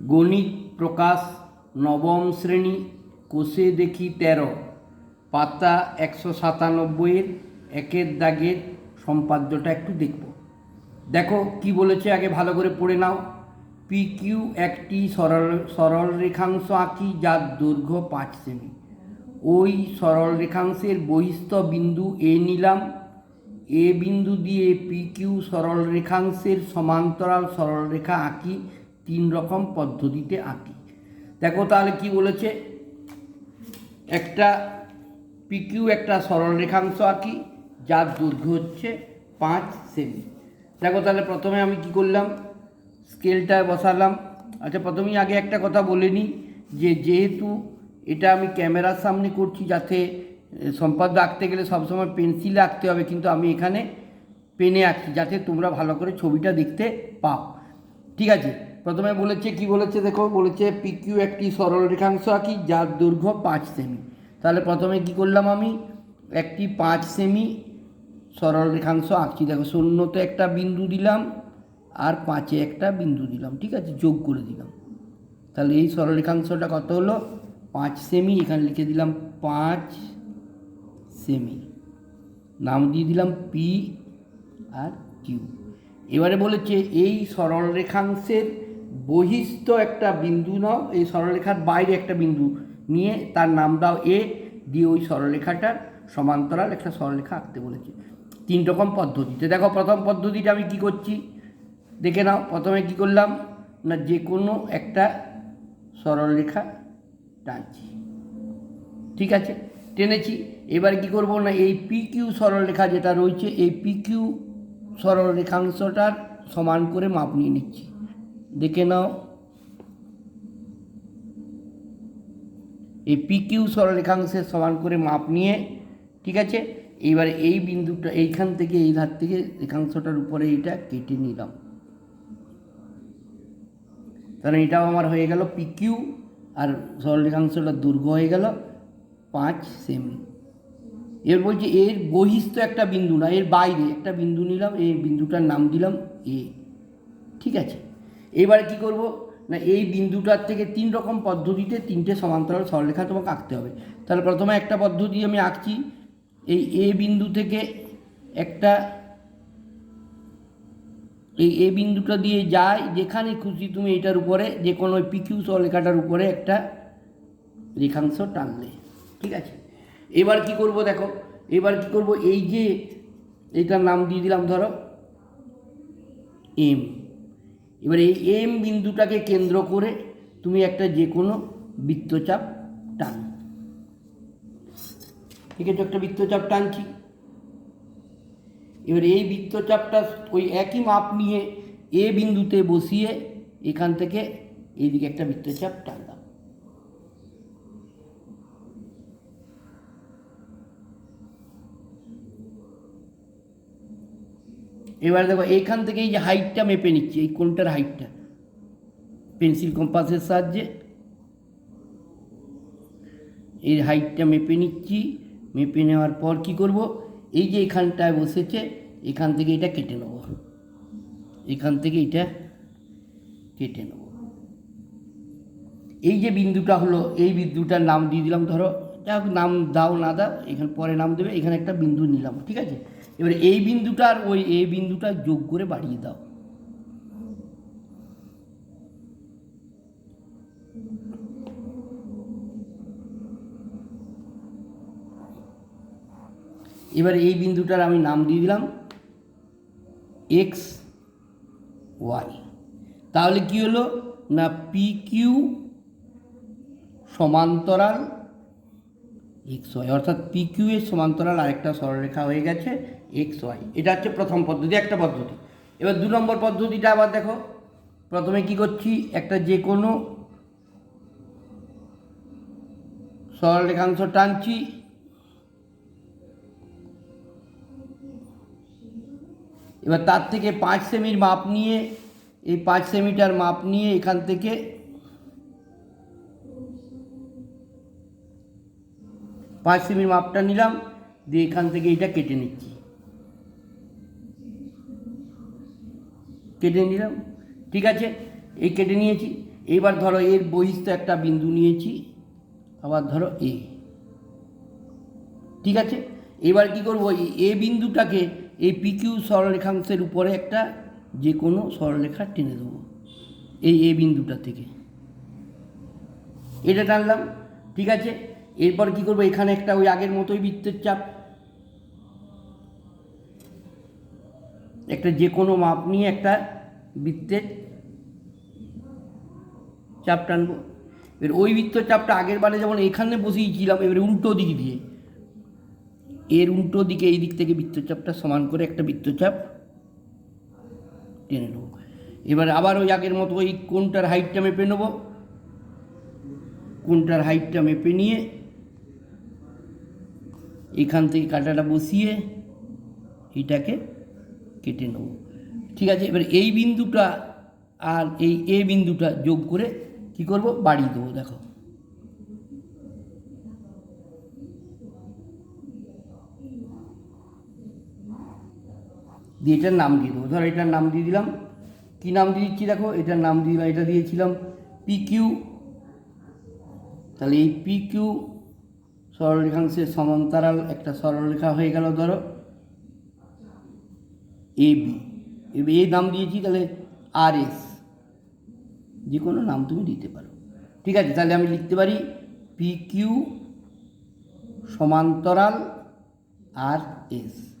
গণিত প্রকাশ নবম শ্রেণি, কোষে দেখি তেরো। পাতা একশো সাতানব্বইয়ের একের দাগের সম্পাদ্যটা একটু দেখব। দেখো কি বলেছে, আগে ভালো করে পড়ে নাও। পি কিউ একটি সরল সরল রেখাংশ আঁকি যার দৈর্ঘ্য পাঁচ সেমি। ওই সরল রেখাংশের বহিস্থ বিন্দু এ নিলাম। এ বিন্দু দিয়ে পি কিউ সরল রেখাংশের সমান্তরাল সরলরেখা আঁকি তিন রকম পদ্ধতিতে আঁকি। দেখো তাহলে কি বলেছে? একটা পিকিউ একটা সরল রেখাংশ আঁকি, যার দৈর্ঘ্য হচ্ছে পাঁচ সেমি। দেখো তাহলে প্রথমে আমি কি করলাম? স্কেলটায় বসালাম। আচ্ছা প্রথমেই আগে একটা কথা বলে নিই যে যেহেতু এটা আমি ক্যামেরার সামনে করছি যাতে সম্পাদ্য আঁকতে গেলে সবসময় পেন্সিলে আঁকতে হবে, কিন্তু আমি এখানে পেনে আঁকছি যাতে তোমরা ভালো করে ছবিটা দেখতে পাও। ঠিক আছে? প্রথমে বলেছে, কি বলেছে দেখো? বলেছে, পিকিউ একটি সরল রেখাংশ আঁকি, যার দৈর্ঘ্য পাঁচ সেমি। তাহলে প্রথমে কি করলাম আমি? একটি পাঁচ সেমি সরল রেখাংশ আঁকছি। দেখো, শূন্যতে একটা বিন্দু দিলাম আর পাঁচে একটা বিন্দু দিলাম, ঠিক আছে? যোগ করে দিলাম। তাহলে এই সরল রেখাংশটা কত হলো? পাঁচ সেমি, এখানে লিখে দিলাম পাঁচ সেমি। নাম দিয়ে দিলাম পি আর কিউ এবারে বলেছে, এই সরল রেখাংশের বহিস্থ একটা বিন্দু নাও, এই সরলরেখার বাইরে একটা বিন্দু নিয়ে তার নাম দাও এ দিয়ে ওই সরলরেখাটার সমান্তরাল একটা সরলরেখা আঁকতে বলেছে। তিন রকম পদ্ধতিতে। দেখো প্রথম পদ্ধতিটা আমি কি করছি? দেখে নাও, প্রথমে কি করলাম? না, যে কোনো একটা সরলরেখা টানছি। ঠিক আছে? টেনেছি। এবার কি করব না, এই পি কিউ সরলরেখা যেটা রয়েছে, এই পি কিউ সরল রেখাংশটার সমান করে মাপ নিয়ে নিচ্ছি। দেখে নাও। এই পি কিউ সরল রেখাংশের সমান করে মাপ নিয়ে, ঠিক আছে? এইবারে এই বিন্দুটা এইখান থেকে, এই ধার থেকে রেখাংশটার উপরে এইটা কেটে নিলাম। তাহলে এটাও আমার হয়ে গেল পি কিউ আর সরল রেখাংশটার দৈর্ঘ্য হয়ে গেল পাঁচ সেমি। এর বলছে, এর বহিস্থ একটা বিন্দু না, এর বাইরে একটা বিন্দু নিলাম, এই বিন্দুটার নাম দিলাম এ ঠিক আছে? এবারে কি করব? না, এই বিন্দুটার থেকে তিন রকম পদ্ধতিতে তিনটে সমান্তরাল সরলরেখা তোমাকে আঁকতে হবে। তাহলে প্রথমে একটা পদ্ধতি আমি আঁকছি। এই এ বিন্দু থেকে একটা এই এ বিন্দুটা দিয়ে যায়, যেখানে খুশি তুমি এটার উপরে যে কোনো ওই পিকিউ সরলরেখাটার উপরে একটা রেখাংশ টানলে। ঠিক আছে? এবার কি করব দেখো? এবার কি করব? এই যে এটার নাম দিয়ে দিলাম ধরো এম এবার এই এম বিন্দুটাকে কেন্দ্র করে তুমি একটা যে কোনো বৃত্তচাপ টান। ঠিক আছে, একটা বৃত্তচাপ টানছি। এবার এই বৃত্তচাপটা ওই একই মাপ নিয়ে এ বিন্দুতে বসিয়ে এখান থেকে এইদিকে একটা বৃত্তচাপ টানলাম। এবার দেখো এইখান থেকে এই যে হাইটটা মেপে নিচ্ছি, এই কোনটার হাইটটা পেন্সিল কম্পাসের সাহায্যে। এই হাইটটা মেপে নিচ্ছি। মেপে নেওয়ার পর কি করব? এই যে এখানটায় বসেছে, এখান থেকে এটা কেটে নেব। এখান থেকে এটা কেটে নেব। এই যে বিন্দুটা হলো, এই বিন্দুটার নাম দিয়ে দিলাম, ধরো। যা নাম দাও না দাও, এখানে পরে নাম দেবে, এখানে একটা বিন্দু নিলাম, ঠিক আছে? এবার এই বিন্দুটার ওই এই বিন্দুটা যোগ করে বাড়িয়ে দাও। এবার এই বিন্দুটার আমি নাম দিয়ে দিলাম এক্স ওয়াই তাহলে কি হলো? না পি কিউ সমান্তরাল এক্স ওয়াই অর্থাৎ পি কিউ এর সমান্তরাল আরেকটা সরলরেখা হয়ে গেছে এক্স ওয়াই এটা হচ্ছে প্রথম পদ্ধতি, একটা পদ্ধতি। এবার দু নম্বর পদ্ধতিটা আবার দেখো। প্রথমে কি করছি? একটা যে কোনো সরলরেখাংশ টানছি। এবার তার থেকে পাঁচ সেমির মাপ নিয়ে, এই পাঁচ সেমিটার মাপ নিয়ে এখান থেকে পাঁচ সেমির মাপটা নিলাম, দিয়ে এখান থেকে এটা কেটে নিচ্ছি। কেটে নিলাম, ঠিক আছে? এই কেটে নিয়েছি। এবার ধরো এর বহিস্থ একটা বিন্দু নিয়েছি, আবার ধরো এ। ঠিক আছে? এবার কি করব? এ বিন্দুটাকে এই পিকিউ সরলরেখাংশের উপরে একটা যে কোনো সরলরেখা টেনে দেবো, এই এ বিন্দুটা থেকে। এটা টানলাম, ঠিক আছে? এরপর কি করব? এখানে একটা ওই আগের মতোই বৃত্তের চাপ। একটা যে কোনো মাপ নিয়ে একটা বৃত্তের চাপ টানবো। এবার ওই বৃত্তের চাপটা আগের বারে যেমন এখানে বসিয়েছিলাম, এবারে উল্টো দিক দিয়ে। এর উল্টো দিকে এই দিক থেকে বৃত্তচাপটা সমান করে একটা বৃত্তচাপ টেনে নেব। এবার আবার ওই আগের মতো ওই কোনটার হাইটটা মেপে নেব? কোনটার হাইটটা মেপে নিয়ে এখান থেকে কাঁটাটা বসিয়ে এটাকে কেটে নেব। ঠিক আছে, এবার এই বিন্দুটা আর এই এ বিন্দুটা যোগ করে কি করব? বাড়িয়ে দেবো, দেখো। দিয়ে এটার নাম দিয়ে দেবো। ধর এটার নাম দিয়ে দিলাম। কী নাম দিয়ে দিচ্ছি দেখো? এটার নাম দিয়ে এটা দিয়েছিলাম পি কিউ তাহলে এই পি কিউ সরলরেখাংশের সমান্তরাল একটা সরলরেখা হয়ে গেল, ধরো। A B. এই নাম দিয়েছি, তাহলে আর এস। যে কোনো নাম তুমি দিতে পারো। ঠিক আছে, তাহলে আমি লিখতে পারি পি কিউ সমান্তরাল আর এস।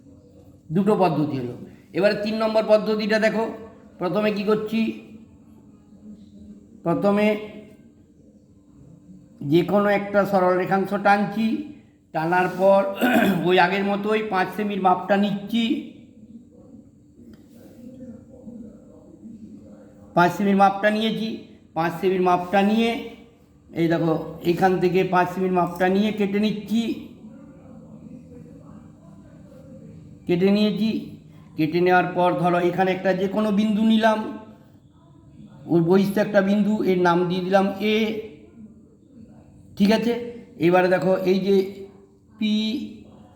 দুটো পদ্ধতি হলো। এবারে তিন নম্বর পদ্ধতিটা দেখো। প্রথমে কি করছি? প্রথমে যে কোনো একটা সরল রেখাংশ টানছি, টানার পর ওই আগের মতোই পাঁচ সেমির মাপটা নিচ্ছি। পাঁচ সেমির মাপটা নিয়েছি, পাঁচ সেমির মাপটা নিয়ে, এই দেখো, এখান থেকে পাঁচ সেমির মাপটা নিয়ে কেটে নিচ্ছি। কেটে নিয়েছি, কেটে নেওয়ার পর ধরো এখানে একটা যে কোনো বিন্দু নিলাম ওর বহিষ্ঠ একটা বিন্দু, এর নাম দিয়ে দিলাম এ ঠিক আছে? এবারে দেখো, এই যে পি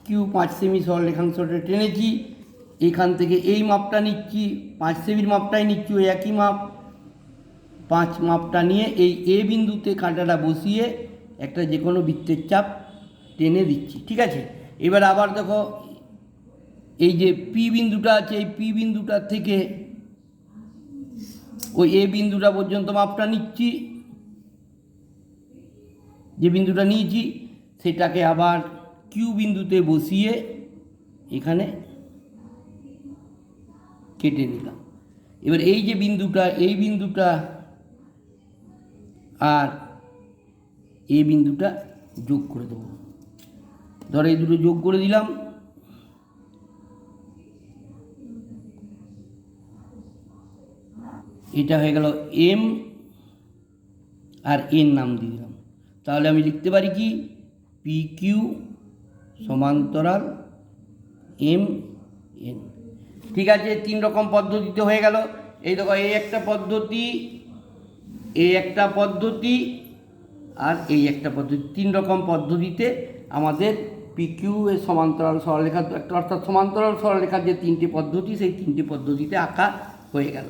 কিউ পাঁচ সেমি সরল রেখাংশটা টেনেছি, এখান থেকে এই মাপটা নিচ্ছি, পাঁচ সেমির মাপটাই নিচ্ছি, ওই একই মাপ। পাঁচ মাপটা নিয়ে এই এ বিন্দুতে কাঁটাটা বসিয়ে একটা যে কোনো বৃত্তের চাপ টেনে দিচ্ছি, ঠিক আছে? এবার আবার দেখো, এই যে পি বিন্দুটা আছে, এই পি বিন্দুটার থেকে ওই এ বিন্দুটা পর্যন্ত মাপটা নিচ্ছি যে বিন্দুটা নিয়েছি, সেটাকে আবার কিউ বিন্দুতে বসিয়ে এখানে কেটে নিলাম। এবার এই যে বিন্দুটা, এই বিন্দুটা আর এই বিন্দুটা যোগ করে দেবো। ধর এই দুটো যোগ করে দিলাম। এটা হয়ে গেল এম আর এন নাম দিয়ে দিলাম। তাহলে আমি লিখতে পারি কি? পি কিউ সমান্তরাল এম এন ঠিক আছে, তিন রকম পদ্ধতিতে হয়ে গেল। এই দেখো, এই একটা পদ্ধতি, এই একটা পদ্ধতি, আর এই একটা পদ্ধতি। তিন রকম পদ্ধতিতে আমাদের পিকিউ এর সমান্তরাল সরলরেখা, অর্থাৎ সমান্তরাল সরলরেখার যে তিনটি পদ্ধতি, সেই তিনটি পদ্ধতিতে আঁকা হয়ে গেল।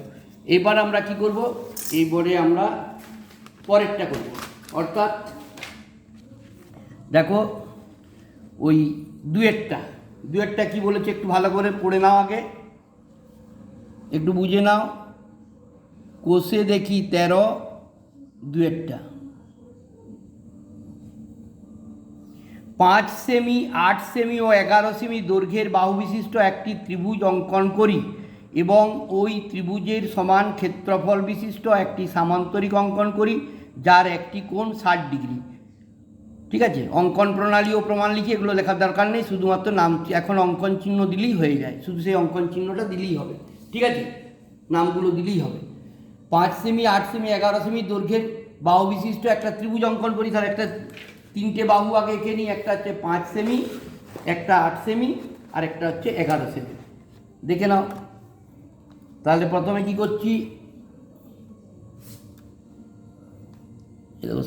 এবার আমরা কি করব? এইবারে আমরা পরেরটা করব। অর্থাৎ দেখো, ওই দুয়েরটা দুয়েরটা কি বলেছে একটু ভালো করে পড়ে নাও আগে। একটু বুঝে নাও। কোষে দেখি তেরো, দুয়েরটা। পাঁচ সেমি, আট সেমি ও এগারো সেমি দৈর্ঘ্যের বাহু বিশিষ্ট একটি ত্রিভুজ অঙ্কন করি এবং ওই ত্রিভুজের সমান ক্ষেত্রফল বিশিষ্ট একটি সামান্তরিক অঙ্কন করি, যার একটি কোণ ষাট ডিগ্রি। ঠিক আছে? অঙ্কন প্রণালী ও প্রমাণ লিখে এগুলো লেখার দরকার নেই, শুধুমাত্র নাম, এখন অঙ্কন চিহ্ন দিলেই হয়ে যায়, শুধু সেই অঙ্কন চিহ্নটা দিলেই হবে, ঠিক আছে? নামগুলো দিলেই হবে। পাঁচ সেমি, আট সেমি, এগারো সেমি দৈর্ঘ্যের বাহু বিশিষ্ট একটা ত্রিভুজ অঙ্কন করি তার একটা তিনটে বাহু আগে এঁকে নিই, একটা হচ্ছে পাঁচ সেমি, একটা আট সেমি, আর একটা হচ্ছে এগারো সেমি। দেখে নাও। তাহলে প্রথমে কি করছি?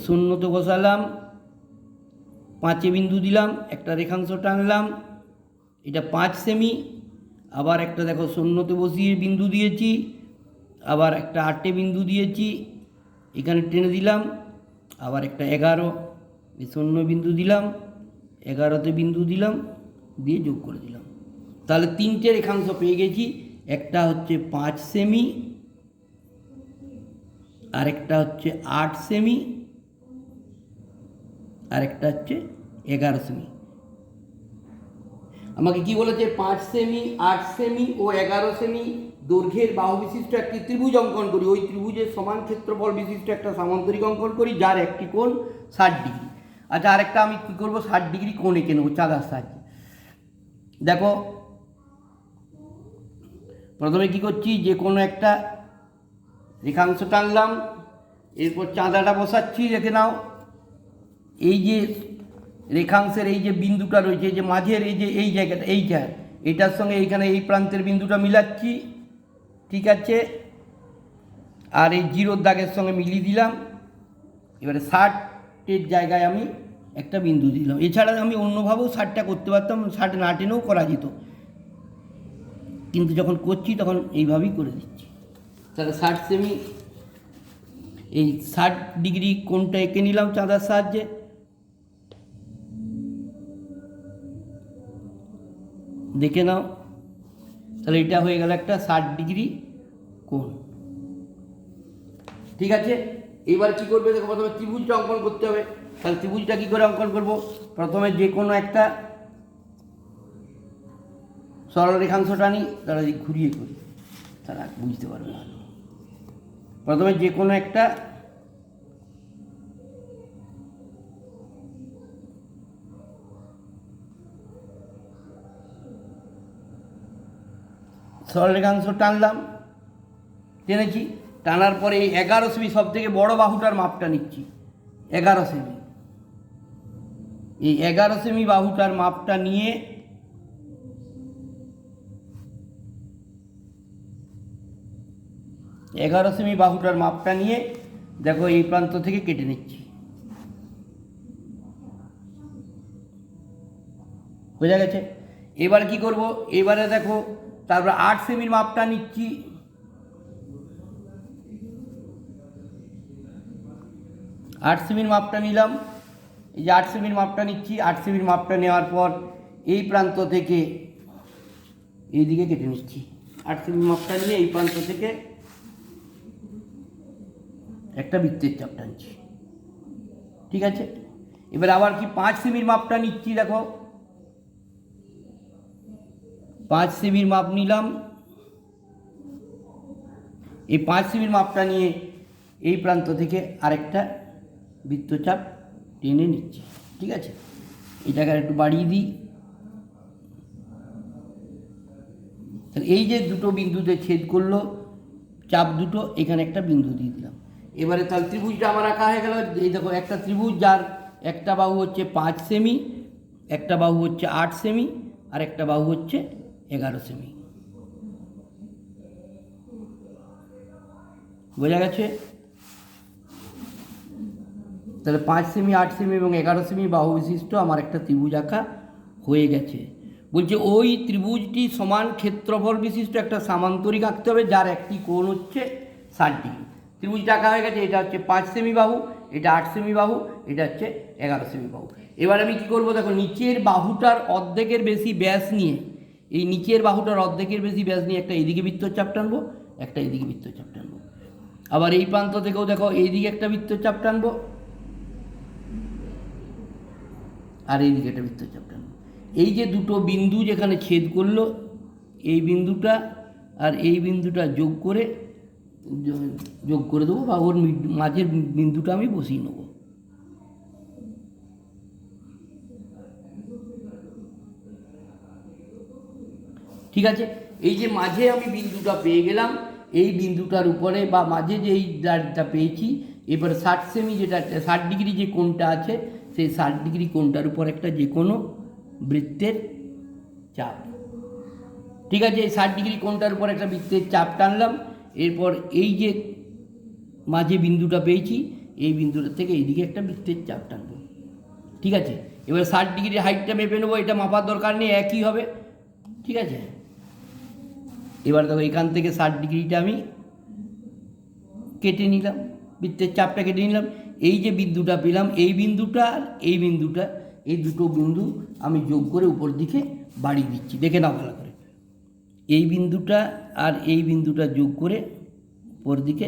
শূন্য তো বসালাম। পাঁচে বিন্দু দিলাম, একটা রেখাংশ টানলাম, এটা পাঁচ সেমি, আবার একটা দেখো শূন্যতে বসিয়ে বিন্দু দিয়েছি, আবার একটা আটে বিন্দু দিয়েছি, এখানে টেনে দিলাম, আবার একটা এগারো শূন্য বিন্দু দিলাম, এগারোতে বিন্দু দিলাম, দিয়ে যোগ করে দিলাম। তাহলে তিনটে রেখাংশ পেয়ে গেছি, একটা হচ্ছে পাঁচ সেমি, আরেকটা হচ্ছে আট সেমি আরেকটা হচ্ছে এগারো সেমি আমাকে কি বলেছে? পাঁচ সেমি আট সেমি ও এগারো সেমি দৈর্ঘ্যের বাহু বিশিষ্ট একটি ত্রিভুজ অঙ্কন করি। ওই ত্রিভুজের সমান ক্ষেত্রফল বিশিষ্ট একটা সামান্তরিক অঙ্কন করি, যার একটি কোণ ষাট ডিগ্রি। আচ্ছা আরেকটা আমি কী করব? ষাট ডিগ্রি কোণ এঁকে নেব চাঁদার সাহায্যে। দেখো, প্রথমে কি করছি? যে কোনো একটা রেখাংশ টানলাম, এরপর চাঁদাটা বসাচ্ছি, রেখে নাও। এই যে রেখাংশের এই যে বিন্দুটা রয়েছে যে মাঝের এই যে এই জায়গাটা, এইটা, এটার সঙ্গে এইখানে এই প্রান্তের বিন্দুটা মিলাচ্ছি, ঠিক আছে? আর এই জিরোর দাগের সঙ্গে মিলিয়ে দিলাম। এবারে ষাটের জায়গায় আমি একটা বিন্দু দিলাম। এছাড়া আমি অন্যভাবেও ষাটটা করতে পারতাম, ষাট না টেনেও করা যেত। কিন্তু যখন করছি তখন এইভাবেই করে দিচ্ছি। তাহলে ষাট সেমি এই ষাট ডিগ্রি কোনটা এঁকে নিলাম চাঁদার সাহায্যে। দেখে নাও। তাহলে এটা হয়ে গেল একটা ষাট ডিগ্রি কোণ। ঠিক আছে? এবার কি করবে? দেখো প্রথমে ত্রিভুজটা অঙ্কন করতে হবে। তাহলে ত্রিভুজটা কী করে অঙ্কন করব? প্রথমে যে কোনো একটা সরল রেখাংশটা নিই তাহলে ঘুরিয়ে করি। তারা বুঝতে পারবে না। প্রথমে যে কোনো একটা সরল রেখাংশ টানলাম। টেনেছি। টানার পরে এই এগারো সেমি সব থেকে বড় বাহুটার মাপটা নিচ্ছি। এগারো সেমি। এই এগারো সেমি বাহুটার মাপটা নিয়ে এগারো সেমি বাহুটার মাপটা নিয়ে দেখো এই প্রান্ত থেকে কেটে নিচ্ছি। বোঝা গেছে? এবার কি করব? এবারে দেখো তারপর আট সেমির মাপটা নিচ্ছি। আট সেমির মাপটা নিলাম। এই যে আট সেমির মাপটা নিচ্ছি, আট সেমির মাপটা নেওয়ার পর এই প্রান্ত থেকে এই দিকে কেটে নিচ্ছি। আট সেমির মাপটা নিয়ে এই প্রান্ত থেকে একটা বৃত্তের চাপ টানছি। ঠিক আছে? এবার আবার কি পাঁচ সেমির মাপটা নিচ্ছি, দেখো। পাঁচ সেমির মাপ নিলাম। এই পাঁচ সেমির মাপটা নিয়ে এই প্রান্ত থেকে আরেকটা বৃত্তচাপ টেনে নিচ্ছি। ঠিক আছে? এই জায়গায় একটু বাড়িয়ে দিই। তাহলে এই যে দুটো বিন্দুতে ছেদ করল, চাপ দুটো, এখানে একটা বিন্দু দিয়ে দিলাম। এবারে তাহলে ত্রিভুজটা আমার আঁকা হয়ে গেল। এই দেখো, একটা ত্রিভুজ, যার একটা বাহু হচ্ছে পাঁচ সেমি, একটা বাহু হচ্ছে আট সেমি, আর একটা বাহু হচ্ছে এগারো সেমি বোঝা গেছে? তাহলে পাঁচ সেমি আট সেমি এবং এগারো সেমি বাহু বিশিষ্ট আমার একটা ত্রিভুজ আঁকা হয়ে গেছে। বলছে, ওই ত্রিভুজটি সমান ক্ষেত্রফল বিশিষ্ট একটা সামান্তরিক আঁকতে হবে, যার একটি কোণ হচ্ছে ষাট ডিগ্রি। ত্রিভুজটা আঁকা হয়ে গেছে, এটা হচ্ছে পাঁচ সেমি বাহু, এটা আট সেমি বাহু, এটা হচ্ছে এগারো সেমি বাহু। এবার আমি কি করব? দেখো, নিচের বাহুটার অর্ধেকের বেশি ব্যাস নিয়ে এই নিচের বাহুটার অর্ধেকের বেশি ব্যাস নিয়ে একটা এইদিকে বৃত্তচাপ টানবো, একটা এইদিকে বৃত্তচাপ টানবো। আবার এই প্রান্ত থেকেও দেখো এইদিকে একটা বৃত্তচাপ টানবো, আর এইদিকে একটা বৃত্তচাপ টানবো। এই যে দুটো বিন্দু যেখানে ছেদ করল, এই বিন্দুটা আর এই বিন্দুটা যোগ করে যোগ করে দেবো বা ওর মাঝের বিন্দুটা আমি বসিয়ে নেব। ঠিক আছে? এই যে মাঝে আমি বিন্দুটা পেয়ে গেলাম, এই বিন্দুটার উপরে বা মাঝে যে এই দাঁড়টা পেয়েছি, এবার ষাট সেমি যেটা, ষাট ডিগ্রি যে কোণটা আছে, সেই ষাট ডিগ্রি কোণটার উপর একটা যে কোনো বৃত্তের চাপ। ঠিক আছে? এই ষাট ডিগ্রি কোণটার উপর একটা বৃত্তের চাপ টানলাম, এরপর এই যে মাঝে বিন্দুটা পেয়েছি, এই বিন্দুটা থেকে এইদিকে একটা বৃত্তের চাপ টানবো। ঠিক আছে? এবার ষাট ডিগ্রি হাইটটা মেপে নেব, এটা মাপার দরকার নেই, একই হবে। ঠিক আছে? এবার দেখো এখান থেকে ষাট ডিগ্রিটা আমি কেটে নিলাম, বৃত্তের চাপটা কেটে নিলাম। এই যে বিন্দুটা পেলাম, এই বিন্দুটা আর এই বিন্দুটা, এই দুটো বিন্দু আমি যোগ করে উপর দিকে বাড়িয়ে দিচ্ছি। দেখে নাও ভালো করে। এই বিন্দুটা আর এই বিন্দুটা যোগ করে উপর দিকে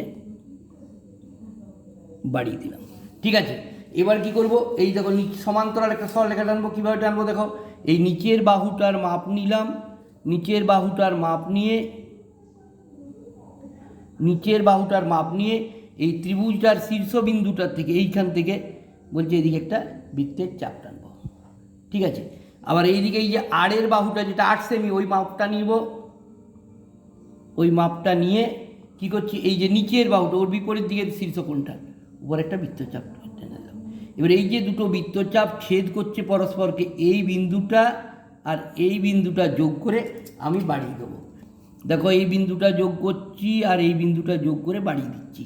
বাড়িয়ে দিলাম। ঠিক আছে? এবার কি করব? এই দেখো সমান্তরাল একটা সরলরেখা টানবো। কীভাবে টানবো দেখো? এই নিচের বাহুটার মাপ নিলাম। নিচের বাহুটার মাপ নিয়ে, নিচের বাহুটার মাপ নিয়ে এই ত্রিভুজটার শীর্ষবিন্দুটার থেকে, এইখান থেকে বলছে এদিকে একটা বৃত্তের চাপ টানবো। ঠিক আছে? আবার এইদিকে এই যে আড়ের বাহুটা যেটা আট সেমি ওই মাপটা নিব। ওই মাপটা নিয়ে কি করছি? এই যে নিচের বাহুটা, ওর বিপরীত দিকে শীর্ষ কোণটা উপর একটা বৃত্তচাপ দিলাম এবার এই যে দুটো বৃত্তচাপ ছেদ করছে পরস্পরকে, এই বিন্দুটা আর এই বিন্দুটা যোগ করে আমি বাড়িয়ে দেবো। দেখো, এই বিন্দুটা যোগ করছি আর এই বিন্দুটা যোগ করে বাড়িয়ে দিচ্ছি।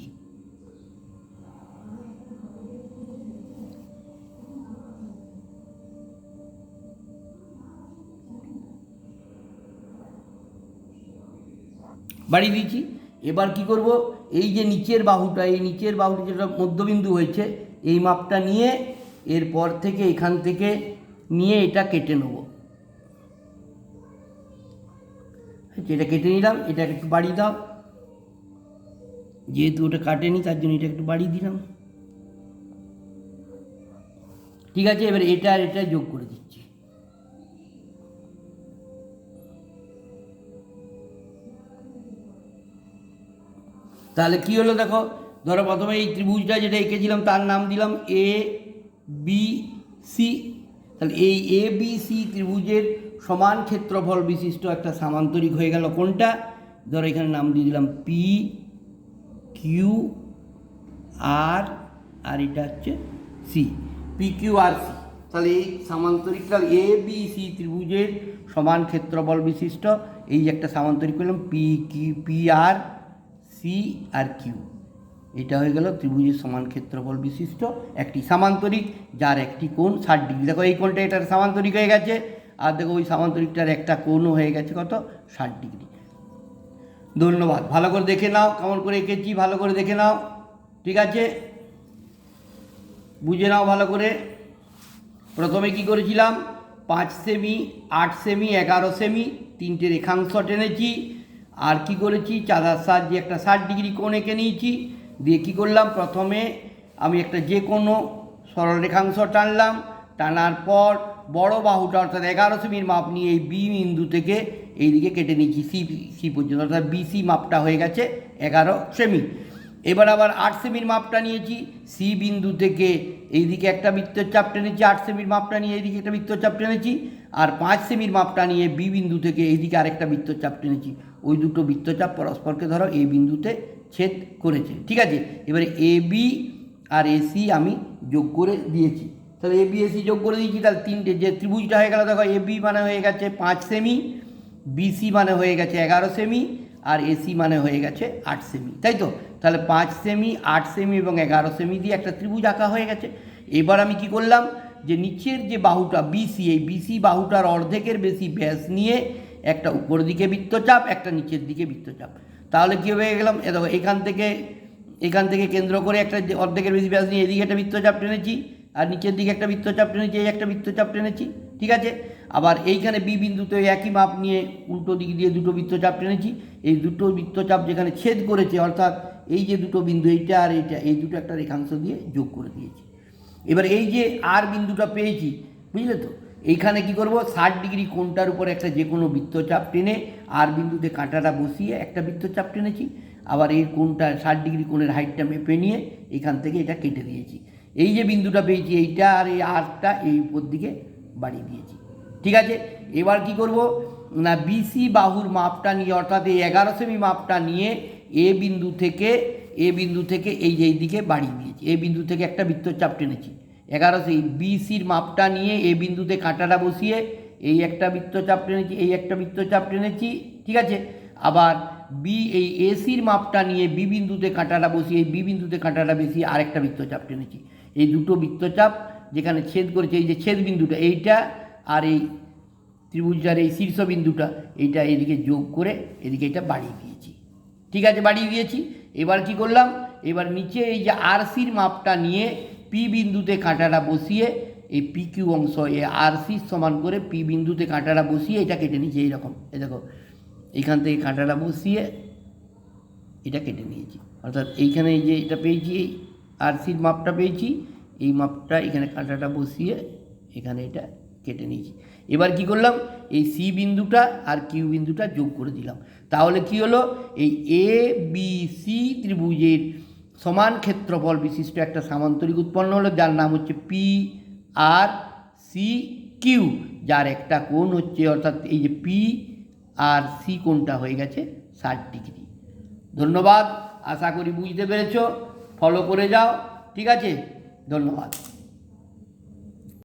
বাড়িয়ে দিয়েছি। এবার কি করব? এই যে নিচের বাহুটা, এই নিচের বাহুটা যেটা মধ্যবিন্দু হয়েছে, এই মাপটা নিয়ে এরপর থেকে এখান থেকে নিয়ে এটা কেটে নেব। এটা কেটে নিলাম এটা একটু বাড়িয়ে দাও। যেহেতু ওটা কাটেনি, তার জন্য এটা একটু বাড়িয়ে দিলাম। ঠিক আছে, এবার এটা আর এটা যোগ করে দিচ্ছি। তাহলে কি হলো দেখো, ধরো প্রথমে এই ত্রিভুজটা যেটা এঁকেছিলাম, তার নাম দিলাম এ বি সি তাহলে এই এ বি সি ত্রিভুজের সমান ক্ষেত্রফল বিশিষ্ট একটা সামান্তরিক হয়ে গেল কোনটা? ধরো এখানে নাম দিয়ে দিলাম পি কিউ আর আর এটা হচ্ছে C P Q R C তাহলে এই সামান্তরিকটা এ বি সি ত্রিভুজের সমান ক্ষেত্রফল বিশিষ্ট। এই যে একটা সামান্তরিক করলাম P Q P R C R Q এটা হয়ে গেল ত্রিভুজের সমান ক্ষেত্রফল বিশিষ্ট একটি সামান্তরিক, যার একটি কোণ ষাট ডিগ্রি। দেখো এই কোণটা এটার সামান্তরিক হয়ে গেছে। আর দেখো ওই সামান্তরিকটার একটা কোণও হয়ে গেছে কত? ষাট ডিগ্রি। ধন্যবাদ। ভালো করে দেখে নাও, কেমন করে এঁকেছি, ভালো করে দেখে নাও। ঠিক আছে? বুঝে নাও ভালো করে। প্রথমে কি করেছিলাম? পাঁচ সেমি, আট সেমি, এগারো সেমি, তিনটে রেখাংশ টেনেছি। আর কি করেছি? চাঁদার সাহায্যে একটা ষাট ডিগ্রি কোণ এঁকে নিয়েছি। দিয়ে কী করলাম? প্রথমে আমি একটা যে কোনো সরল রেখাংশ টানলাম। টানার পর বড় বাহুটা, অর্থাৎ এগারো সেমির মাপ নিয়ে এই বি বিন্দু থেকে এই দিকে কেটে নিয়েছি সি সি পর্যন্ত, অর্থাৎ বিসি মাপটা হয়ে গেছে এগারো সেমি। এবার আবার আট সেমির মাপটা নিয়েছি সি বিন্দু থেকে এইদিকে একটা বৃত্তের চাপ টেনেছি আট সেমির মাপটা নিয়ে এইদিকে একটা বৃত্তর চাপ টেনেছি, আর পাঁচ সেমির মাপটা নিয়ে বি বিন্দু থেকে এইদিকে আরেকটা বৃত্তর চাপ টেনেছি। ওই দুটো বৃত্তচাপ পরস্পরকে ধরো এই বিন্দুতে ছেদ করেছে। ঠিক আছে? এবারে এ বি আর এসি আমি যোগ করে দিয়েছি। তাহলে এ বি এসি যোগ করে দিয়েছি, তাহলে তিনটে, যে ত্রিভুজটা হয়ে গেল, দেখো এ বি মানে হয়ে গেছে পাঁচ সেমি বিসি মানে হয়ে গেছে এগারো সেমি আর এসি মানে হয়ে গেছে আট সেমি তাই তো? তাহলে পাঁচ সেমি আট সেমি এবং এগারো সেমি দিয়ে একটা ত্রিভুজ আঁকা হয়ে গেছে। এবার আমি কি করলাম? যে নিচের যে বাহুটা বিসি এই বিসি বাহুটার অর্ধেকের বেশি ব্যাস নিয়ে একটা উপর দিকে বৃত্তচাপ, একটা নিচের দিকে বৃত্তচাপ। তাহলে কী হয়ে গেলাম? এ দেখো, এখান থেকে এখান থেকে কেন্দ্র করে একটা অর্ধেকের বেশি ব্যাস নিয়ে এদিকে একটা বৃত্তচাপ টেনেছি। আর নিচের দিকে একটা বৃত্তচাপ টেনেছি, এই একটা বৃত্তচাপ টেনেছি, ঠিক আছে? আবার এইখানে বি বিন্দুতে একই মাপ নিয়ে উল্টো দিক দিয়ে দুটো বৃত্তচাপ টেনেছি, এই দুটো বৃত্তচাপ যেখানে ছেদ করেছে, অর্থাৎ এই যে দুটো বিন্দু, এইটা আর এইটা, এই দুটো একটা রেখাংশ দিয়ে যোগ করে দিয়েছি। এবার এই যে আর বিন্দুটা পেয়েছি, বুঝলে তো? এইখানে কি করব? ষাট ডিগ্রি কোণটার উপর একটা যে কোনো বৃত্তচাপ টেনে আর বিন্দুতে কাঁটাটা বসিয়ে একটা বৃত্তচাপ টেনেছি, আবার এই কোণটা ষাট ডিগ্রি কোণের হাইটটা মেপে নিয়ে এখান থেকে এটা কেটে দিয়েছি। এই যে বিন্দুটা পেয়েছি, এইটা আর এই আরটা এই উপর দিকে বাড়িয়ে দিয়েছি। ঠিক আছে? এবার কি করব? না বিসি বাহুর মাপটা নিয়ে, অর্থাৎ এই এগারো সেমি মাপটা নিয়ে এ বিন্দু থেকে, এ বিন্দু থেকে এই যে এই দিকে বাড়িয়ে দিয়েছি। এ বিন্দু থেকে একটা বৃত্তচাপ টেনেছি। এগারো সেই বিসির মাপটা নিয়ে এ বিন্দুতে কাঁটাটা বসিয়ে এই একটা বৃত্তচাপ টেনেছি, এই একটা বৃত্তচাপ টেনেছি, ঠিক আছে? আবার বি এই এসির মাপটা নিয়ে বি বিন্দুতে কাঁটাটা বসিয়ে, এই বি বিন্দুতে কাঁটাটা বসিয়ে আরেকটা বৃত্তচাপ টেনেছি। এই দুটো বৃত্তচাপ যেখানে ছেদ করেছে, এই যে ছেদ বিন্দুটা এইটা আর এই ত্রিভুজটার এই শীর্ষবিন্দুটা এইটা এদিকে যোগ করে এদিকে এটা বাড়িয়ে দিয়েছি। ঠিক আছে, বাড়িয়ে দিয়েছি। এবার কি করলাম? এবার নিচে এই যে আরসির মাপটা নিয়ে পি বিন্দুতে কাঁটাটা বসিয়ে এই পি কিউ অংশ এ আরসির সমান করে পি বিন্দুতে কাঁটাটা বসিয়ে এটা কেটে নিয়েছি এইরকম। এই দেখো, এইখান থেকে কাঁটাটা বসিয়ে এটা কেটে নিয়েছি। অর্থাৎ এইখানে এই যে এটা পেয়েছি আরসির মাপটা পেয়েছি, এই মাপটা এখানে কাঁটাটা বসিয়ে এখানে এটা কেটে নিয়েছি। এবার কি করলাম? এই সি বিন্দুটা আর কিউ বিন্দুটা যোগ করে দিলাম। তাহলে কি হলো? এই এ, বি, সি ত্রিভুজের সমান ক্ষেত্রফল বিশিষ্ট একটা সামান্তরিক উৎপন্ন হলো, যার নাম হচ্ছে পি আর সি কিউ যার একটা কোণ হচ্ছে অর্থাৎ এই যে পি আর সি কোণটা হয়ে গেছে ষাট ডিগ্রি। ধন্যবাদ, আশা করি বুঝতে পেরেছ। ফলো করে যাও। ঠিক আছে? ধন্যবাদ।